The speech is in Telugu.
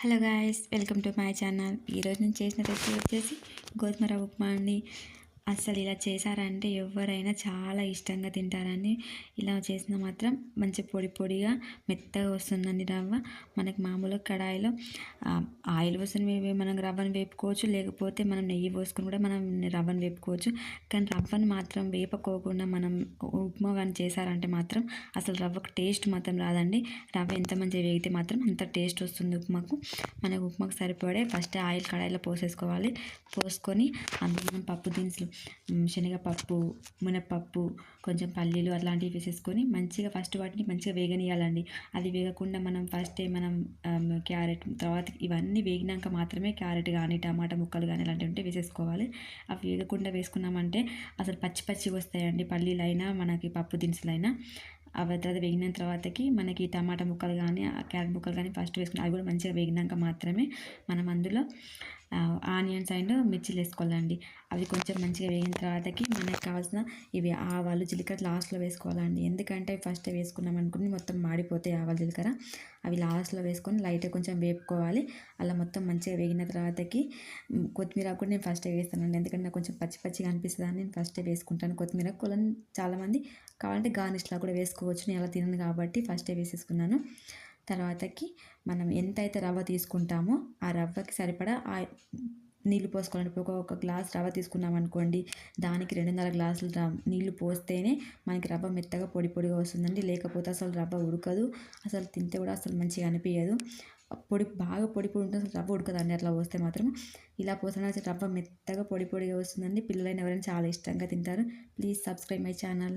Hello guys welcome to my channel. ఈరోజు నేను చేసిన రెసిపీ వచ్చేసి గోధుమ రవ్వ ఉప్మా అండి. అసలు ఇలా చేశారంటే ఎవరైనా చాలా ఇష్టంగా తింటారని. ఇలా చేసిన మాత్రం మంచి పొడి పొడిగా మెత్తగా వస్తుందండి రవ్వ. మనకి మామూలుగా కడాయిలో ఆయిల్ పోసుకొని మనం రవ్వను వేపుకోవచ్చు. లేకపోతే మనం నెయ్యి పోసుకొని కూడా మనం రవ్వను వేపుకోవచ్చు. కానీ రవ్వను మాత్రం వేపుకోకుండా మనం ఉప్మా కానీ చేశారంటే మాత్రం అసలు రవ్వకు టేస్ట్ మాత్రం రాదండి. రవ్వ ఎంత మంచిగా వేగితే మాత్రం అంత టేస్ట్ వస్తుంది ఉప్మాకు. మనకు ఉప్మాకు సరిపడే ఫస్ట్ ఆయిల్ కడాయిలో పోసేసుకోవాలి. పోసుకొని అందులో మనం పప్పు దినుసులు శనగపప్పు మినపప్పు కొంచెం పల్లీలు అట్లాంటివి వేసేసుకొని మంచిగా ఫస్ట్ వాటిని మంచిగా వేగనీయాలండి అది వేగకుండా మనం ఫస్టే మనం క్యారెట్ తర్వాత ఇవన్నీ వేగినాక మాత్రమే క్యారెట్ కానీ టమాటా ముక్కలు కానీ అలాంటివి ఉంటే వేసేసుకోవాలి. అవి వేగకుండా వేసుకున్నామంటే అసలు పచ్చి పచ్చిగా వస్తాయండి. పల్లీలైనా మనకి పప్పు దినుసులైనా. అవి తర్వాత వేగిన తర్వాతకి మనకి టమాటా ముక్కలు కానీ క్యారెట్ ముక్కలు కానీ ఫస్ట్ వేసుకుని అవి కూడా మంచిగా వేగినాక మాత్రమే మనం అందులో ఆనియన్స్ అండ్ మిర్చిలు వేసుకోవాలండి. అవి కొంచెం మంచిగా వేగిన తర్వాతకి మనకు కావాల్సిన ఇవి ఆవాలు జీలకర్ర లాస్ట్లో వేసుకోవాలండి. ఎందుకంటే ఫస్ట్ వేసుకున్నాం అనుకుని మొత్తం మాడిపోతాయి ఆవాలు జీలకర్ర. అవి లాస్ట్లో వేసుకొని లైట్గా కొంచెం వేపుకోవాలి. అలా మొత్తం మంచిగా వేగిన తర్వాతకి కొత్తిమీర కూడా నేను ఫస్ట్ వేస్తానండి. ఎందుకంటే నాకు కొంచెం పచ్చి పచ్చిగా అనిపిస్తుంది అని నేను ఫస్ట్ వేసుకుంటాను కొత్తిమీర. కులం చాలామంది కావాలంటే గార్నిష్లా కూడా వేసుకోవచ్చు. నేను అలా తినను కాబట్టి ఫస్టే వేసేసుకున్నాను. తర్వాతకి మనం ఎంతైతే రవ్వ తీసుకుంటామో ఆ రవ్వకి సరిపడా ఆ నీళ్ళు పోసుకోవాలంటే ఒక ఒక గ్లాస్ రవ్వ తీసుకున్నాం అనుకోండి దానికి రెండున్నర గ్లాసులు నీళ్ళు పోస్తేనే మనకి రవ్వ మెత్తగా పొడి పొడిగా వస్తుందండి. లేకపోతే అసలు రవ్వ ఉడకదు. అసలు తింటే కూడా అసలు మంచిగా అనిపించదు పొడి బాగా పొడి పొడి ఉంటుంది అసలు రవ్వ ఉడకదండి. అట్లా పోస్తే మాత్రం ఇలా పోసిన రవ్వ మెత్తగా పొడి పొడిగా వస్తుందండి. పిల్లలైన ఎవరైనా చాలా ఇష్టంగా తింటారు. Please subscribe my channel.